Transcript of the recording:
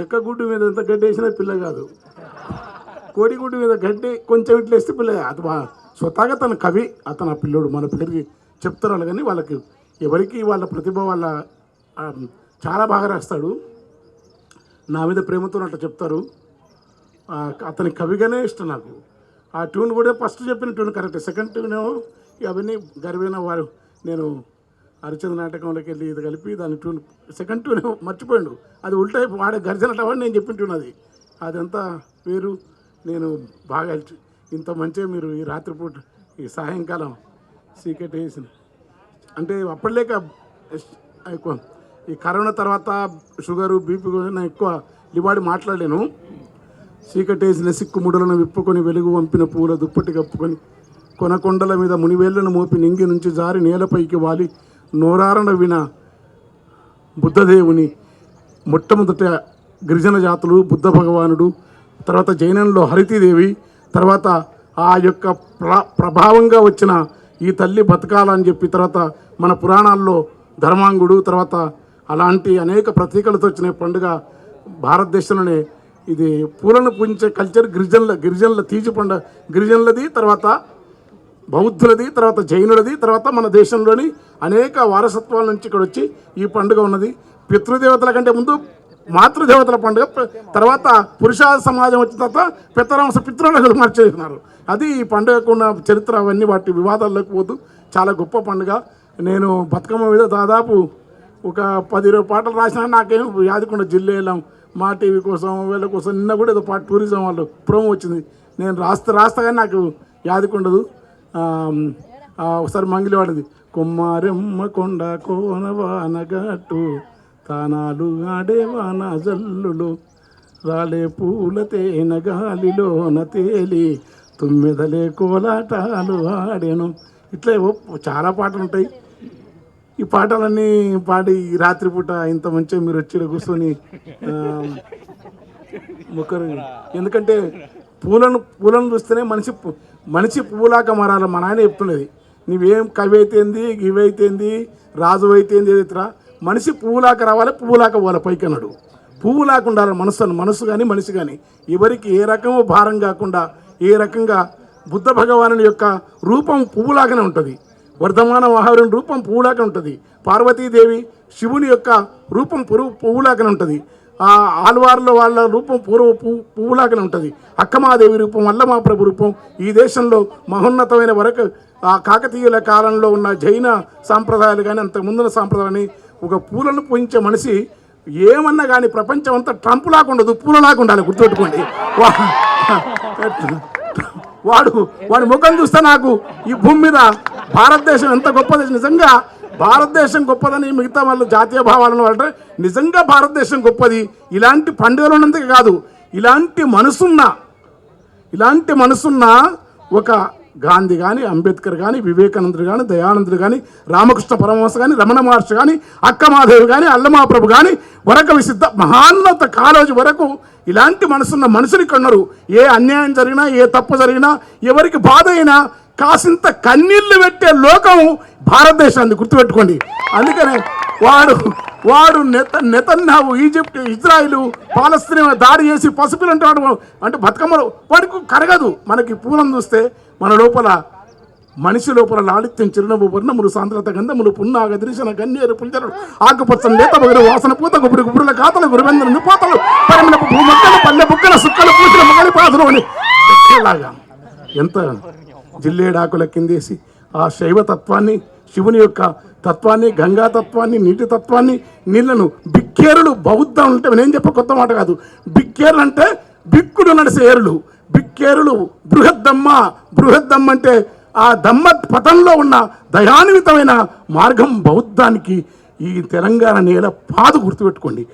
చెక్క గుడ్డు మీద ఎంత గడ్డి వేసినా పిల్ల కాదు. కోడిగుడ్డు మీద గడ్డి కొంచెం ఇట్లా వేస్తే పిల్ల అది బా స్వతహాగా తన కవి అతను ఆ పిల్లోడు మన పేరుకి చెప్తారు కానీ వాళ్ళకి ఎవరికి వాళ్ళ ప్రతిభ వాళ్ళ చాలా బాగా రాస్తాడు. నా మీద ప్రేమతో అట్లా చెప్తారు. అతని కవిగానే ఇష్టం నాకు. ఆ ట్యూన్ కూడా ఫస్ట్ చెప్పిన ట్యూన్ కరెక్ట్. సెకండ్ ట్యూన్ అవన్నీ గర్వైన వారు. నేను హరిచంద్ర నాటకంలోకి వెళ్ళి ఇది కలిపి దాని ట్యూన్ సెకండ్ ట్యూన్ మర్చిపోయాడు. అది ఉల్టైపు వాడే గర్జన అవ్వని నేను చెప్పిన ట్యూన్ అది అదంతా వేరు నేను బాగా ఇంత మంచిగా మీరు ఈ రాత్రిపూట ఈ సాయంకాలం సీక్రెట్ వేసిన అంటే అప్పటిలేక ఎక్కువ ఈ కరోనా తర్వాత షుగరు బీపీ నేను ఎక్కువ లివాడి మాట్లాడలేను. చీకటేసిన సిక్కుముడులను విప్పుకొని వెలుగు వంపిన పూల దుప్పటి కప్పుకొని కొనకొండల మీద మునివేళ్ళను మోపి నింగి నుంచి జారి నేలపైకి వాలి. నోరారణ విన బుద్ధదేవుని మొట్టమొదట గిరిజన జాతులు బుద్ధ భగవానుడు తర్వాత జైనంలో హరితీదేవి తర్వాత ఆ యొక్క ప్ర ప్రభావంగా వచ్చిన ఈ తల్లి బతకాలని చెప్పి తర్వాత మన పురాణాల్లో ధర్మాంగుడు తర్వాత అలాంటి అనేక ప్రతీకలతో వచ్చిన పండుగ భారతదేశంలోనే ఇది పూలను పూజించే కల్చర్ గిరిజనుల గిరిజనుల తీజు పండుగ గిరిజనులది తర్వాత బౌద్ధులది తర్వాత జైనులది తర్వాత మన దేశంలోని అనేక వారసత్వాల నుంచి ఇక్కడ వచ్చి ఈ పండుగ ఉన్నది. పితృదేవతల కంటే ముందు మాతృదేవతల పండుగ తర్వాత పురుష సమాజం వచ్చిన తర్వాత పితరాంశ పితృలకు మార్చేసినారు అది ఈ పండుగకు ఉన్న చరిత్ర అవన్నీ వాటి వివాదాల్లోకి పోతూ చాలా గొప్ప పండుగ. నేను బతుకమ్మ మీద దాదాపు ఒక పది ఇరవై పాటలు రాసినా నాకేం యాదకుండా జిల్లేలం మా టీవీ కోసం వీళ్ళ కోసం నిన్న కూడా ఏదో పాట టూరిజం వాళ్ళు ప్రోమో వచ్చింది. నేను రాస్తా రాస్తా కానీ నాకు యాదకుండదు. ఒకసారి మంగిలి వాడింది కొమ్మారెమ్మ కొండ కోనవానగట్టు తానాలు ఆడేవాన జల్లులు రాలే పూల తేన గాలిలోన తేలి తుమ్మెదలే కోలాటాలు ఆడెను. ఇట్లా చాలా పాటలు ఉంటాయి. ఈ పాటలన్నీ పాడి ఈ రాత్రిపూట ఇంత మంచిగా మీరు వచ్చి కూర్చొని ముక్కరు ఎందుకంటే పూలను పూలను చూస్తేనే మనిషి మనిషి పూలాక మారాలి. మా నాయన చెప్తున్నది నువ్వేం కవి అయితేంది గివి అయితేంది రాజు అయితేంది ఏదైతే మనిషి పువ్వులాక రావాలి పువ్వులాక పోవాలి పైకి అన్నాడు పువ్వులాక ఉండాలి మనసు మనసు కానీ మనిషి కానీ ఎవరికి ఏ రకము భారం కాకుండా ఏ రకంగా బుద్ధ భగవానుని యొక్క రూపం పువ్వులాగానే ఉంటుంది. వర్ధమాన మహావీరుని రూపం పువ్వులాగా ఉంటుంది. పార్వతీదేవి శివుని యొక్క రూపం పురుగు పువ్వులాగానే ఉంటుంది. ఆ ఆల్వార్ల వాళ్ళ రూపం పూర్వ పువ్వు పువ్వులాగానే ఉంటుంది. అక్కమాదేవి రూపం అల్లమాప్రభు రూపం ఈ దేశంలో మహోన్నతమైన వరకు ఆ కాకతీయుల కాలంలో ఉన్న జైన సాంప్రదాయాలు కానీ అంత ముందున్న సాంప్రదాయాన్ని ఒక పూలను పూజించే మనిషి ఏమన్నా కానీ ప్రపంచం అంతా ట్రంప్ లాగా ఉండదు పూలలాగా ఉండాలి గుర్తుపెట్టుకోండి. వాడు వాడి ముఖం చూస్తే నాకు ఈ భూమి మీద భారతదేశం ఎంత గొప్పది నిజంగా భారతదేశం గొప్పదని మిగతా వాళ్ళు జాతీయ భావాలను అంటే నిజంగా భారతదేశం గొప్పది. ఇలాంటి పండుగలు ఉన్నందుకు కాదు ఇలాంటి మనసున్న ఇలాంటి మనసున్న ఒక గాంధీ కానీ అంబేద్కర్ కానీ వివేకానందుడు కానీ దయానందుడు కానీ రామకృష్ణ పరమహంస కానీ రమణ మహర్షి కానీ అక్కమాదేవి కానీ అల్లమాప్రభు కానీ వరక విసిద్ధ మహాన్నత కాలేజీ వరకు ఇలాంటి మనసున్న మనుషులు ఇక్కడ ఉన్నారు. ఏ అన్యాయం జరిగినా ఏ తప్పు జరిగినా ఎవరికి బాధ అయినా కాసింత కన్నీళ్ళు పెట్టే లోకం భారతదేశాన్ని గుర్తుపెట్టుకోండి. అందుకనే వాడు వాడు నెత నెతన్నావు ఈజిప్ట్ ఇజ్రాయిల్ పాలస్తీన్ దాడి చేసి పసిపిల్లు అంటాడు వాడు అంటే బతుకమ్మలు వాడికి కరగదు. మనకి పూలం చూస్తే మన లోపల మనిషి లోపల లాలిత్యం చిరునవ్వు వర్ణములు సాంద్రత గంధములు పున్నాగ దృశన గన్నేరు పుంజలు ఆకుపచ్చని లేత బగురు వాసన పూత గుబురు గుబురుల కాతలు గురువెందరు నిపోతలు పరిమళపు భూమక్కలు పల్లె బుక్కల సుక్కలు పూసిన మొగలి పాదులు అని ఎంత జిల్లేడాకుల కిందేసి ఆ శైవతత్వాన్ని శివుని యొక్క తత్వాన్ని గంగా తత్వాన్ని నీటి తత్వాన్ని నీళ్ళను బిక్కేరులు బౌద్ధం అంటే నేను చెప్ప కొత్త మాట కాదు. బిక్కేరులు అంటే బిక్కుడు నడిసే ఏరులు. బిక్కేరులు బృహద్దమ్మ. బృహద్దమ్మ అంటే ఆ దమ్మ పథంలో ఉన్న దయాన్వితమైన మార్గం బౌద్ధానికి ఈ తెలంగాణ నేల పాదు గుర్తుపెట్టుకోండి.